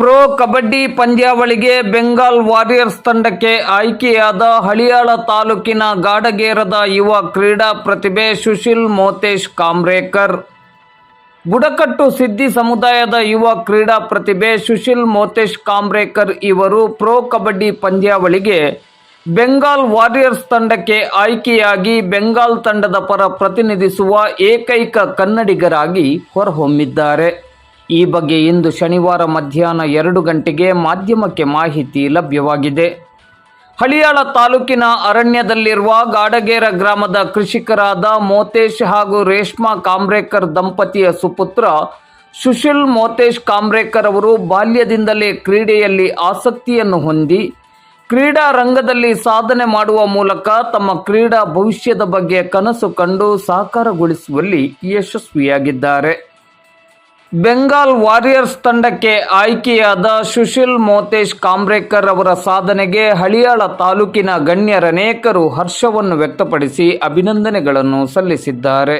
Pro kabaddi ಪಂದ್ಯಾವಳಿಗೆ Bengal warriors ತಂಡಕ್ಕೆ ಆಯ್ಕೆಯಾದ ಹಳಿಯಾಳ ತಾಲೂಕಿನ ಗಾಡಗೇರದ ಯುವ ಕ್ರೀಡಾ ಪ್ರತಿಭೆ ಸುಶೀಲ್ ಮೋತೇಶ್ ಕಾಮ್ರೇಕರ್. ಬುಡಕಟ್ಟು ಸಿದ್ದಿ ಸಮುದಾಯದ ಯುವ ಕ್ರೀಡಾ ಪ್ರತಿಭೆ ಸುಶೀಲ್ ಮೋತೇಶ್ ಕಾಮ್ರೇಕರ್ ಇವರು ಪ್ರೊ ಕಬಡ್ಡಿ ಪಂದ್ಯಾವಳಿಗೆ ಬೆಂಗಾಲ್ ವಾರಿಯರ್ಸ್ ತಂಡಕ್ಕೆ ಆಯ್ಕೆಯಾಗಿ ಬೆಂಗಾಲ್ ತಂಡದ ಪರ ಪ್ರತಿನಿಧಿಸುವ ಏಕೈಕ ಕನ್ನಡಿಗರಾಗಿ ಹೊರಹೊಮ್ಮಿದ್ದಾರೆ. ಈ ಬಗ್ಗೆ ಇಂದು ಶನಿವಾರ ಮಧ್ಯಾಹ್ನ ಎರಡು ಗಂಟೆಗೆ ಮಾಧ್ಯಮಕ್ಕೆ ಮಾಹಿತಿ ಲಭ್ಯವಾಗಿದೆ. ಹಳಿಯಾಳ ತಾಲೂಕಿನ ಅರಣ್ಯದಲ್ಲಿರುವ ಗಾಡಗೇರ ಗ್ರಾಮದ ಕೃಷಿಕರಾದ ಮೋತೇಶ್ ಹಾಗೂ ರೇಷ್ಮಾ ಕಾಮ್ರೇಕರ್ ದಂಪತಿಯ ಸುಪುತ್ರ ಸುಶೀಲ್ ಮೋತೇಶ್ ಕಾಮ್ರೇಕರ್ ಅವರು ಬಾಲ್ಯದಿಂದಲೇ ಕ್ರೀಡೆಯಲ್ಲಿ ಆಸಕ್ತಿಯನ್ನು ಹೊಂದಿ, ಕ್ರೀಡಾ ರಂಗದಲ್ಲಿ ಸಾಧನೆ ಮಾಡುವ ಮೂಲಕ ತಮ್ಮ ಕ್ರೀಡಾ ಭವಿಷ್ಯದ ಬಗ್ಗೆ ಕನಸು ಕಂಡು ಸಾಕಾರಗೊಳಿಸುವಲ್ಲಿ ಯಶಸ್ವಿಯಾಗಿದ್ದಾರೆ. ಬೆಂಗಾಲ್ ವಾರಿಯರ್ಸ್ ತಂಡಕ್ಕೆ ಆಯ್ಕೆಯಾದ ಸುಶೀಲ್ ಮೋತೇಶ್ ಕಾಮ್ರೇಕರ್ ಅವರ ಸಾಧನೆಗೆ ಹಳಿಯಾಳ ತಾಲೂಕಿನ ಗಣ್ಯರನೇಕರು ಹರ್ಷವನ್ನು ವ್ಯಕ್ತಪಡಿಸಿ ಅಭಿನಂದನೆಗಳನ್ನು ಸಲ್ಲಿಸಿದ್ದಾರೆ.